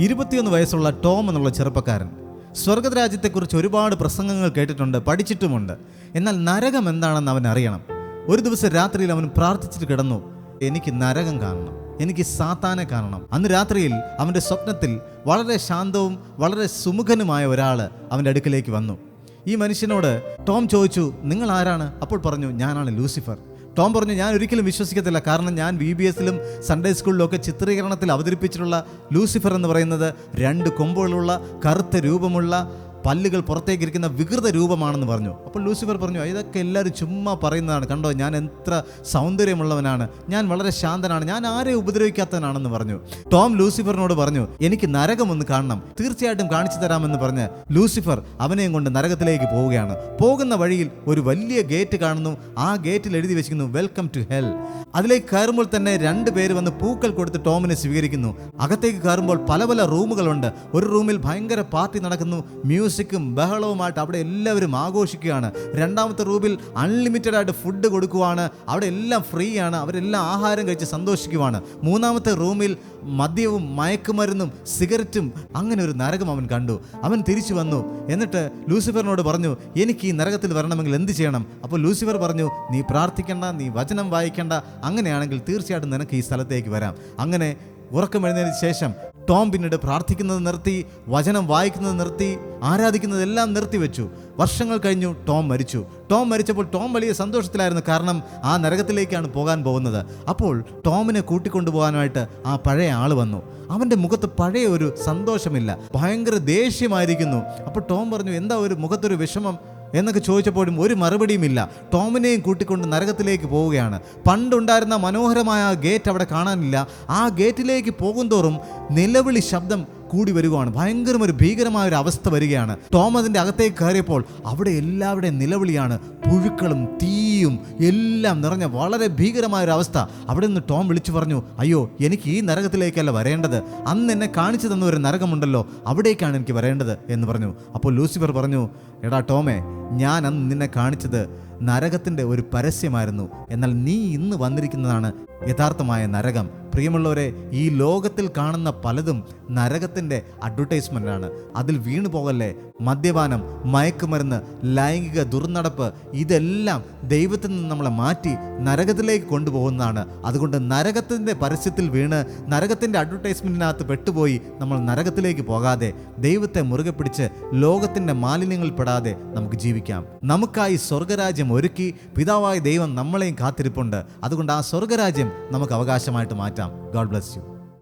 ഇരുപത്തിയൊന്ന് വയസ്സുള്ള ടോം എന്നുള്ള ചെറുപ്പക്കാരൻ. സ്വർഗരാജ്യത്തെക്കുറിച്ച് ഒരുപാട് പ്രസംഗങ്ങൾ കേട്ടിട്ടുണ്ട് പഠിച്ചിട്ടുമുണ്ട്. എന്നാൽ നരകം എന്താണെന്ന് അവൻ അറിയണം. ഒരു ദിവസം രാത്രിയിൽ അവൻ പ്രാർത്ഥിച്ചിട്ട് കിടന്നു എനിക്ക് നരകം കാണണം. എനിക്ക് സാത്താനെ കാണണം. അന്ന് രാത്രിയിൽ അവന്റെ സ്വപ്നത്തിൽ വളരെ ശാന്തവും വളരെ സുമുഖനുമായ ഒരാൾ അവന്റെ അടുക്കിലേക്ക് വന്നു. ഈ മനുഷ്യനോട് ടോം ചോദിച്ചു നിങ്ങൾ ആരാണ്? അപ്പോൾ പറഞ്ഞു ഞാനാണ് ലൂസിഫർ. ടോം പറഞ്ഞു ഞാൻ ഒരിക്കലും വിശ്വസിക്കത്തില്ല. കാരണം ഞാൻ വി ബി എസിലും സൺഡേ സ്കൂളിലൊക്കെ ചിത്രീകരണത്തിൽ അവതരിപ്പിച്ചിട്ടുള്ള ലൂസിഫർ എന്ന് പറയുന്നത് രണ്ട് കൊമ്പുകളുള്ള കറുത്ത രൂപമുള്ള പല്ലുകൾ പുറത്തേക്ക് പുറത്തേക്കിരിക്കുന്ന വികൃത രൂപമാണെന്ന് പറഞ്ഞു. അപ്പോൾ ലൂസിഫർ പറഞ്ഞു ഇതൊക്കെ എല്ലാവരും ചുമ്മാ പറയുന്നതാണ്. കണ്ടോ ഞാൻ എത്ര സൗന്ദര്യമുള്ളവനാണ്. ഞാൻ വളരെ ശാന്തനാണ്. ഞാൻ ആരെ ഉപദ്രവിക്കാത്തവനാണെന്ന് പറഞ്ഞു. ടോം ലൂസിഫറിനോട് പറഞ്ഞു എനിക്ക് നരകം ഒന്ന് കാണണം. തീർച്ചയായിട്ടും കാണിച്ചു തരാമെന്ന് പറഞ്ഞ് ലൂസിഫർ അവനെയും കൊണ്ട് നരകത്തിലേക്ക് പോവുകയാണ്. പോകുന്ന വഴിയിൽ ഒരു വലിയ ഗേറ്റ് കാണുന്നു. ആ ഗേറ്റിൽ എഴുതി വെച്ചിരിക്കുന്നു വെൽക്കം ടു ഹെൽ. അതിലേക്ക് കയറുമ്പോൾ തന്നെ രണ്ട് പേര് വന്ന് പൂക്കൾ കൊടുത്ത് ടോമിനെ സ്വീകരിക്കുന്നു. അകത്തേക്ക് കയറുമ്പോൾ പല പല റൂമുകളുണ്ട്. ഒരു റൂമിൽ ഭയങ്കര പാർട്ടി നടക്കുന്നു മ്യൂസിക്കും ബഹളവുമായിട്ട് അവിടെ എല്ലാവരും ആഘോഷിക്കുകയാണ്. രണ്ടാമത്തെ റൂമിൽ അൺലിമിറ്റഡ് ആയിട്ട് ഫുഡ് കൊടുക്കുവാണ്. അവിടെ എല്ലാം ഫ്രീ ആണ്. അവരെല്ലാം ആഹാരം കഴിച്ച് സന്തോഷിക്കുവാണ്. മൂന്നാമത്തെ റൂമിൽ മദ്യവും മയക്കുമരുന്നും സിഗരറ്റും അങ്ങനെ ഒരു നരകം അവൻ കണ്ടു. അവൻ തിരിച്ചു വന്നു. എന്നിട്ട് ലൂസിഫറിനോട് പറഞ്ഞു എനിക്ക് ഈ നരകത്തിൽ വരണമെങ്കിൽ എന്ത് ചെയ്യണം? അപ്പോൾ ലൂസിഫർ പറഞ്ഞു നീ പ്രാർത്ഥിക്കേണ്ട നീ വചനം വായിക്കേണ്ട. അങ്ങനെയാണെങ്കിൽ തീർച്ചയായിട്ടും നിനക്ക് ഈ സ്ഥലത്തേക്ക് വരാം. അങ്ങനെ ഉറക്കം എഴുന്നതിന് ശേഷം ടോം പിന്നീട് പ്രാർത്ഥിക്കുന്നത് നിർത്തി വചനം വായിക്കുന്നത് നിർത്തി ആരാധിക്കുന്നതെല്ലാം നിർത്തിവെച്ചു വർഷങ്ങൾ കഴിഞ്ഞു ടോം മരിച്ചു. ടോം മരിച്ചപ്പോൾ ടോം വലിയ സന്തോഷത്തിലായിരുന്നു. കാരണം ആ നരകത്തിലേക്കാണ് പോകാൻ പോകുന്നത്. അപ്പോൾ ടോമിനെ കൂട്ടിക്കൊണ്ടുപോകാനായിട്ട് ആ പഴയ ആൾ വന്നു. അവന്റെ മുഖത്ത് പഴയ ഒരു സന്തോഷമില്ല. ഭയങ്കര ദേഷ്യമായിരിക്കുന്നു. അപ്പോൾ ടോം പറഞ്ഞു എന്താ ഒരു മുഖത്തൊരു വിഷമം? എന്നൊക്കെ ചോദിച്ചപ്പോഴും ഒരു മറുപടിയുമില്ല ടോമിനെയും കൂട്ടിക്കൊണ്ട് നരകത്തിലേക്ക് പോവുകയാണ്. പണ്ടുണ്ടായിരുന്ന മനോഹരമായ ആ ഗേറ്റ് അവിടെ കാണാനില്ല. ആ ഗേറ്റിലേക്ക് പോകുന്തോറും നിലവിളി ശബ്ദം കൂടി വരികയാണ് ഭയങ്കരം ഒരു ഭീകരമായ ഒരു അവസ്ഥ വരികയാണ്. ടോം അതിന്റെ അകത്തേക്ക് കയറിയപ്പോൾ അവിടെ എല്ലാവരുടെയും നിലവിളിയാണ്. പുഴുക്കളും തീയും എല്ലാം നിറഞ്ഞ വളരെ ഭീകരമായ ഒരു അവസ്ഥ. അവിടെ നിന്ന് ടോം വിളിച്ചു പറഞ്ഞു അയ്യോ എനിക്ക് ഈ നരകത്തിലേക്കല്ല വരേണ്ടത്. അന്ന് എന്നെ കാണിച്ചു തന്ന ഒരു നരകമുണ്ടല്ലോ. അവിടേക്കാണ് എനിക്ക് വരേണ്ടത് എന്ന് പറഞ്ഞു. അപ്പോൾ ലൂസിഫർ പറഞ്ഞു എടാ ടോമേ ഞാൻ അന്ന് നിന്നെ കാണിച്ചത് നരകത്തിന്റെ ഒരു പരസ്യമായിരുന്നു. എന്നാൽ നീ ഇന്ന് വന്നിരിക്കുന്നതാണ് യഥാർത്ഥമായ നരകം. പ്രിയമുള്ളവരെ ഈ ലോകത്തിൽ കാണുന്ന പലതും നരകത്തിന്റെ അഡ്വർടൈസ്മെന്റാണ്. അതിൽ വീണു പോകല്ലേ മദ്യപാനം മയക്കുമരുന്ന് ലൈംഗിക ദുർനടപ്പ് ഇതെല്ലാം ദൈവത്തിൽ നിന്ന് നമ്മളെ മാറ്റി നരകത്തിലേക്ക് കൊണ്ടുപോകുന്നതാണ്. അതുകൊണ്ട് നരകത്തിന്റെ പരസ്യത്തിൽ വീണ് നരകത്തിന്റെ അഡ്വർടൈസ്മെന്റിനകത്ത് പെട്ടുപോയി നമ്മൾ നരകത്തിലേക്ക് പോകാതെ ദൈവത്തെ മുറുകെ പിടിച്ച് ലോകത്തിന്റെ മാലിന്യങ്ങൾ പെടാതെ നമുക്ക് ജീവിക്കാം. നമുക്കായി സ്വർഗരാജ്യം ഒരുക്കി പിതാവായ ദൈവം നമ്മളെയും കാത്തിരിപ്പുണ്ട്. അതുകൊണ്ട് ആ സ്വർഗരാജ്യം നമുക്ക് അവകാശമായിട്ട് മാറ്റാം. God bless you